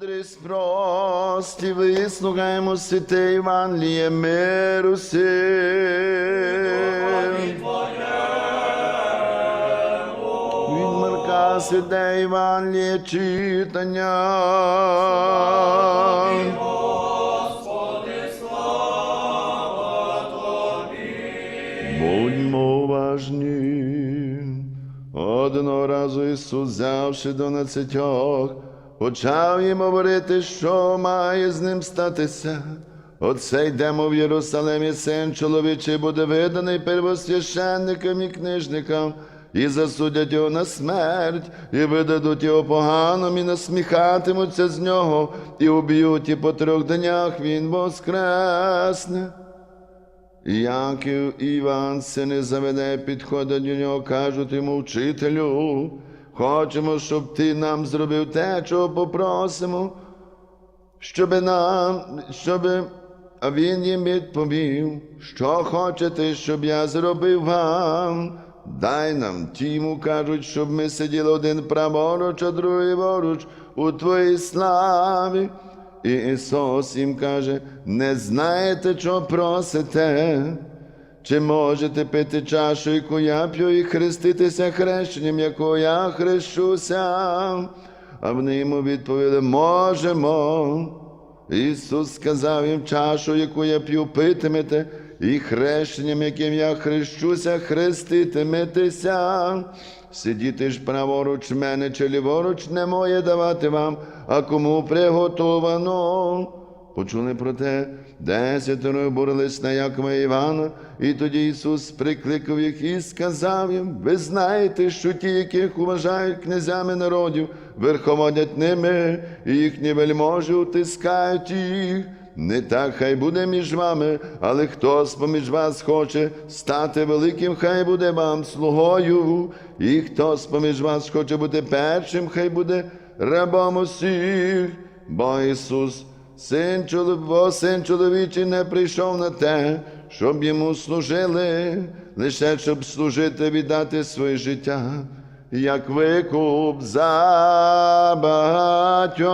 Мудрість прості, вислухаємо святе Євангеліє миру сил. Від Марка святе Євангеліє читання. Уважні. Одного разу Ісус, взявши дванадцятьох, почав їм говорити, що має з ним статися. Оце йдемо в Єрусалим, і син чоловічий буде виданий первосвященникам і книжникам, і засудять його на смерть, і видадуть його поганим, і насміхатимуться з нього, і уб'ють, і по трьох днях він воскресне. Яків і Іван, сини Заведе, підходять до нього, кажуть йому, вчителю, хочемо, щоб ти нам зробив те, чого попросимо, щоб нам, щоб... А він їм відповів, що хочете, щоб я зробив вам. Дай нам тіму, кажуть, щоб ми сиділи один праворуч, а другий воруч у твоїй славі. І Ісус їм каже: не знаєте, що просите, чи можете пити чашу, яку я п'ю, і хреститися хрещенням, якого я хрещуся? А вони йому відповіли: можемо. Ісус сказав їм чашу, яку я п'ю, питимете, і хрещенням, яким я хрещуся, хреститиметеся. Сидіти ж праворуч мене чи ліворуч не моє давати вам, а кому приготовано. Почули про те, десятеро боролись на Якова Івана, і тоді Ісус прикликав їх і сказав їм: ви знаєте, що ті, яких вважають князями народів, верховодять ними, і їхні вельможі утискають їх. Не так хай буде між вами, але хто з-поміж вас хоче стати великим, хай буде вам слугою, і хто з-поміж вас хоче бути першим, хай буде рабом усіх, бо Ісус. Син бо син чоловічий не прийшов на те, щоб йому служили, лише щоб служити, віддати своє життя, як викуп за багатьох.